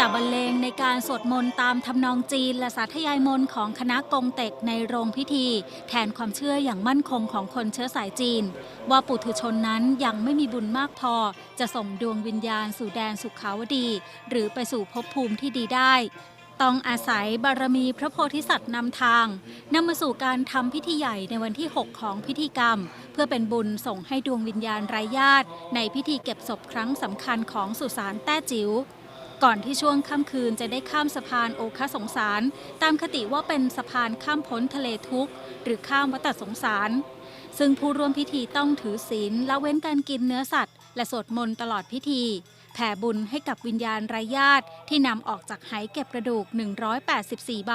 จากบรรเลงในการสวดมนต์ตามทำนองจีน และสาธยายมนต์ของคณะกงเต็กในโรงพิธี แทนความเชื่ออย่างมั่นคงของคนเชื้อสายจีน ว่าปุถุชนนั้นยังไม่มีบุญมากพอ จะส่งดวงวิญญาณสู่แดนสุขาวดี หรือไปสู่ภพภูมิที่ดีได้ ต้องอาศัยบารมีพระโพธิสัตว์นำทางนำมาสู่การทำพิธีใหญ่ในวันที่ 6 ของพิธีกรรม เพื่อเป็นบุญส่งให้ดวงวิญญาณไร้ญาติ ในพิธีเก็บศพครั้งสำคัญของสุสานแต้จิ๋ว ก่อนที่ช่วงค่ำคืนจะได้ข้ามสะพานโอคสงสาร ตามคติว่าเป็นสะพานข้ามพ้นทะเลทุกข์ หรือข้ามวัฏสงสาร ซึ่งผู้ร่วมพิธีต้องถือศีลละเว้นการกินเนื้อสัตว์ และสวดมนต์ตลอดพิธี แผ่บุญให้กับวิญญาณไร้ญาติที่นำออกจากไหเก็บกระดูก 184 ใบ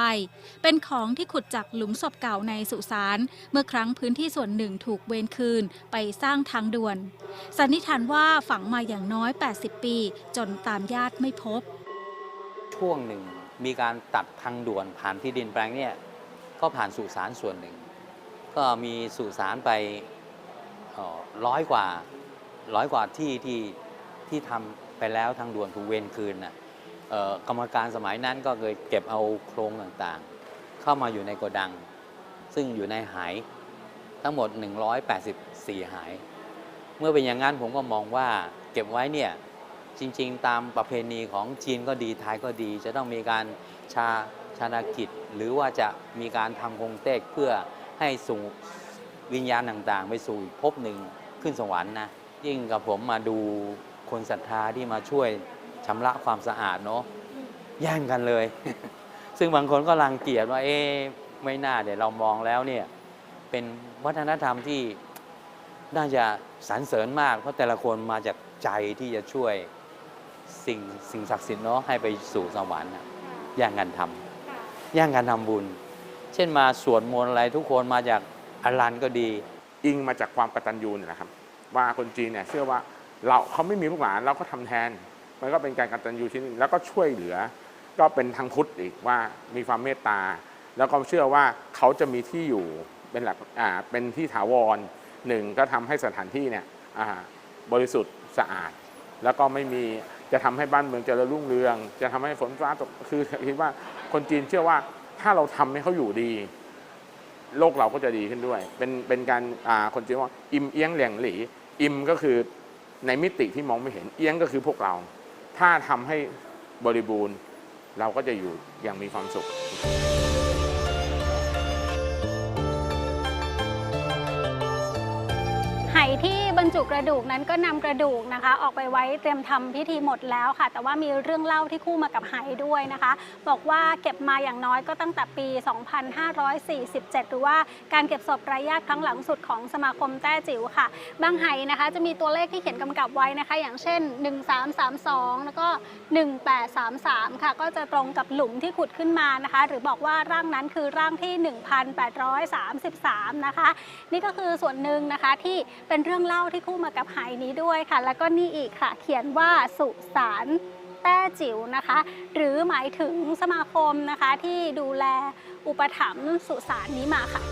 เป็นของที่ขุดจากหลุมศพเก่าในสุสาน เมื่อครั้งพื้นที่ส่วนหนึ่งถูกเวนคืนไปสร้างทางด่วน สันนิษฐานว่าฝังมาอย่างน้อย 80 ปี จนตามญาติไม่พบ ช่วงหนึ่งมีการตัดทางด่วนผ่านที่ดินแปลงเนี่ยก็ผ่านสุสานส่วนหนึ่ง ก็มีสุสานไปร้อยกว่าร้อยกว่าที่ที่ที่ทำ ไปแล้วทางด่วนถูกเวนคืนน่ะกรรมการสมัยนั้นก็เคยเก็บเอาโครงต่างๆ เข้ามาอยู่ในโกดัง ซึ่งอยู่ในหายทั้งหมด 184 หาย เมื่อเป็นอย่างนั้นผมก็มองว่าเก็บไว้เนี่ยจริง ๆ ตามประเพณีของจีนก็ดีไทยก็ดี จะต้องมีการชาชานากิจ หรือว่าจะมีการทำคงเต็กเพื่อให้ส่งวิญญาณต่างๆ ไปสู่ภพหนึ่งขึ้นสวรรค์นะยิ่งกับผมมาดู คนศรัทธาที่มาช่วยชำระความสะอาดเนาะแย่งกันเลย ซึ่งบางคนก็รังเกียจว่าเอ๊ะไม่น่าเดี๋ยวเรามองแล้วเนี่ยเป็นวัฒนธรรมที่น่าจะสรรเสริญมาก เพราะแต่ละคนมาจากใจที่จะช่วยสิ่งสิ่งศักดิ์สิทธิ์เนาะให้ไปสู่สวรรค์น่ะแย่งกันทำแย่งกันทำบุญ เช่นมาสวดมนต์อะไรทุกคนมาจากอรันก็ดี อิงมาจากความกตัญญูนี่แหละครับ ว่าคนจีนเนี่ยเชื่อว่า เราเขาไม่มีลูกหลานเราก็ทำแทน มันก็เป็นการกตัญญูที่หนึ่งแล้วก็ช่วยเหลือ ก็เป็นทางพุทธอีกว่ามีความเมตตา แล้วก็เชื่อว่าเขาจะมีที่อยู่เป็นหลักอ่าเป็นที่ถาวรหนึ่งก็ทำให้สถานที่เนี่ยอ่าบริสุทธิ์สะอาด แล้วก็ไม่มีจะทำให้บ้านเมืองเจริญรุ่งเรือง จะทำให้ฝนฟ้าตกคือคิดว่าคนจีนเชื่อว่าถ้าเราทำให้เขาอยู่ดี โลกเราก็จะดีขึ้นด้วย เป็นเป็นการอ่าคนจีนว่า อิมเอียงเหลี่ยงหลี อิมก็คือ ในมิติที่มองไม่เห็นเอียงก็คือพวกเรา ถ้าทำให้บริบูรณ์ เราก็จะอยู่อย่างมีความสุข รรจุกระดูกนั้นก็นำกระดูกนะคะ ออกไปไว้เตรียมทำพิธีหมดแล้วค่ะ แต่ว่ามีเรื่องเล่าที่คู่มากับไหด้วยนะคะ บอกว่าเก็บมาอย่างน้อยก็ตั้งแต่ปี 2547 หรือว่าการเก็บศพรายญาติครั้งหลังสุดของสมาคมแต้จิ๋วค่ะ บางไหนะคะ จะมีตัวเลขที่เขียนกำกับไว้นะคะ อย่างเช่น 1332 แล้วก็ 1833 ค่ะ ก็จะตรงกับหลุมที่ขุดขึ้นมานะคะ หรือบอกว่าร่างนั้นคือร่างที่ 1833 นะคะ นี่ก็คือส่วนหนึ่งนะคะที่เป็นเรื่องเล่าที่คู่มากับไหนี้ด้วยค่ะ แล้วก็นี่อีกค่ะ เขียนว่าสุสานแต้จิ๋วนะคะ หรือหมายถึงสมาคมนะคะที่ดูแลอุปถัมภ์สุสานนี้มาค่ะ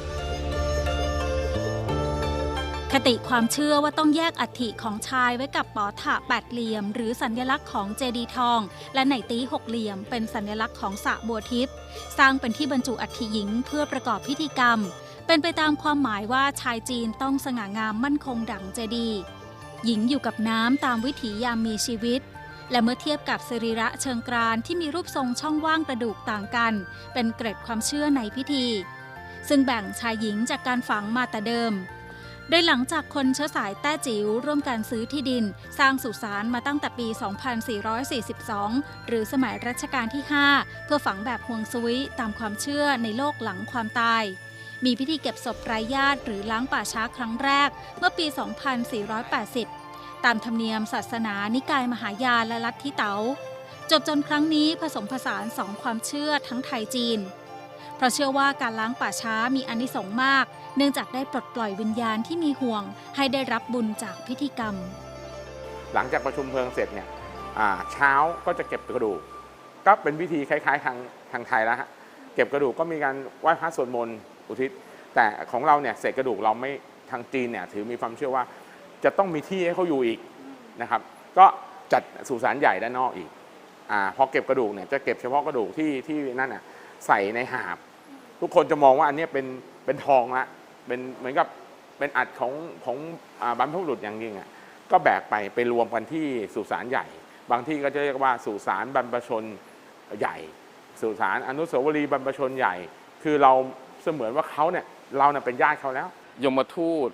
คติความเชื่อว่าต้องแยกอัฐิของชายไว้กับปอถะแปดเหลี่ยม หรือสัญลักษณ์ของเจดีทอง และไหนตีหกเหลี่ยม เป็นสัญลักษณ์ของสระบัวทิพย์สร้างเป็นที่บรรจุอัฐิหญิงเพื่อประกอบพิธีกรรม เป็นไปตามความหมายว่าชายจีนต้องสง่างามมั่นคงดั่งเจดีย์หญิงอยู่กับน้ำตามวิถียามมีชีวิต และเมื่อเทียบกับสรีระเชิงกรานที่มีรูปทรงช่องว่างกระดูกต่างกัน เป็นเกร็ดความเชื่อในพิธี ซึ่งแบ่งชายหญิงจากการฝังมาแต่เดิม โดยหลังจากคนเชื้อสายแต้จิ๋วร่วมกันซื้อที่ดิน สร้างสุสานมาตั้งแต่ปี 2442 หรือสมัยรัชกาลที่ 5 เพื่อฝังแบบฮวงซุยตามความเชื่อในโลกหลังความตาย มีพิธีเก็บศพไร้ญาติหรือล้างป่าช้าครั้งแรก เมื่อปี 2480 ตามธรรมเนียมศาสนานิกายมหายานและลัทธิเต๋าจบจนครั้งนี้ผสมผสานสองความเชื่อทั้งไทยจีน เพราะเชื่อว่าการล้างป่าช้ามีอานิสงส์มาก เนื่องจากได้ปลดปล่อยวิญญาณที่มีห่วง ให้ได้รับบุญจากพิธีกรรม หลังจากประชุมเพลิงเสร็จเนี่ยเช้าก็จะเก็บกระดูก ก็เป็นวิธีคล้าย ๆ ทางทางไทยแล้วฮะ เก็บกระดูกก็มีการไหว้พระสวดมนต์ อุทิศ แต่ของเราเนี่ยเศษกระดูกเราไม่ทางจีนเนี่ยถือมีความเชื่อว่า จะต้องมีที่ให้เขาอยู่อีกนะครับ ก็จัดสุสานใหญ่ด้านนอกอีกอ่าพอเก็บกระดูกเนี่ยจะเก็บเฉพาะกระดูกที่ที่นั่นน่ะใส่ในหาบ ทุกคนจะมองว่าอันนี้เป็นเป็นทองละเป็นเหมือนกับเป็นอัดของของอบรรพบุรุษอย่างยิ่งอะก็แบกไปไปรวมกันที่สุสานใหญ่ บางที่ก็จะเรียกว่าสุสานบรรพชนใหญ่สุสานอนุสาวรีย์บรรพชนใหญ่ คือเรา เสมือนว่าเขาเนี่ยเราเนี่ยเป็นญาติเขาแล้ว ยมทูต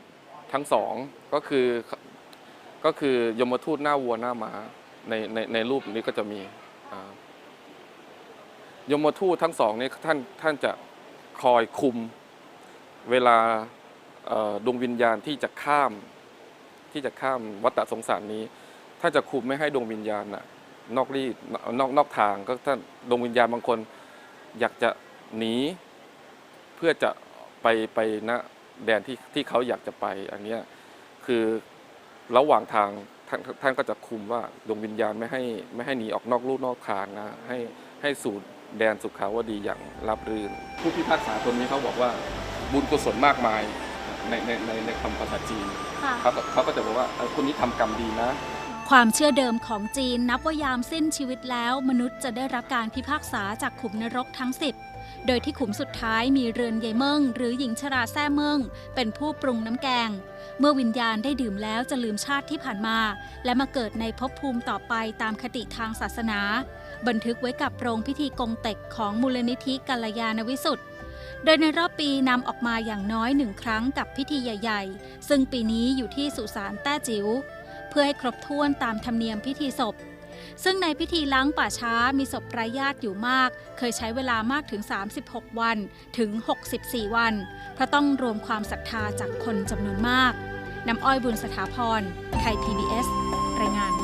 ทั้งสองก็คือก็คือยมทูตหน้าวัวหน้าม้าในในในรูปนี้ก็จะมียมทูตทั้งสองนี้ท่านท่านจะคอยคุมเวลาดวงวิญญาณที่จะข้ามที่จะข้ามวัฏสงสารนี้ท่านจะคุมไม่ให้ดวงวิญญาณน่ะนอกรีนอกนอกทางก็ท่านดวงวิญญาณบางคนอยากจะหนี เพื่อจะไปไปณแดนที่ที่เขาอยากจะไปอันเนี้ยคือระหว่างทางท่านท่านก็จะคุมว่าดวงวิญญาณไม่ให้ไม่ให้หนีออกนอกลู่นอกทางนะให้ให้สู่แดนสุขาวดีอย่างราบรื่น ผู้พิพากษาคนนี้เขาบอกว่าบุญกุศลมากมายในในในในคำภาษาจีนค่ะเขาก็เขาก็จะบอกว่าเออคนนี้ทำกรรมดีนะ ความเชื่อเดิมของจีนนับว่ายามสิ้นชีวิตแล้ว มนุษย์จะได้รับการพิพากษาจากขุมนรกทั้ง 10 โดยที่ขุมสุดท้ายมีเรือนยายเมิ่ง หรือหญิงชราแซ่เมิ่ง เป็นผู้ปรุงน้ำแกง เมื่อวิญญาณได้ดื่มแล้วจะลืมชาติที่ผ่านมา และมาเกิดในภพภูมิต่อไปตามคติทางศาสนา บันทึกไว้กับโรงพิธีกงเต็กของมูลนิธิกัลยาณวิสุทธิ์โดยในรอบปีนำออกมาอย่างน้อยหนึ่งครั้งกับพิธีใหญ่ ๆ ซึ่งปีนี้อยู่ที่สุสานแต้จิ๋วเพื่อให้ครบถ้วนตามธรรมเนียมพิธีศพ ซึ่งในพิธีล้างป่าช้ามีศพไร้ญาติอยู่มาก เคยใช้เวลามากถึง 36 วันถึง 64 วัน เพราะต้องรวมความศรัทธาจากคนจำนวนมากน้ำอ้อยบุญสถาพรไทย PBS รายงาน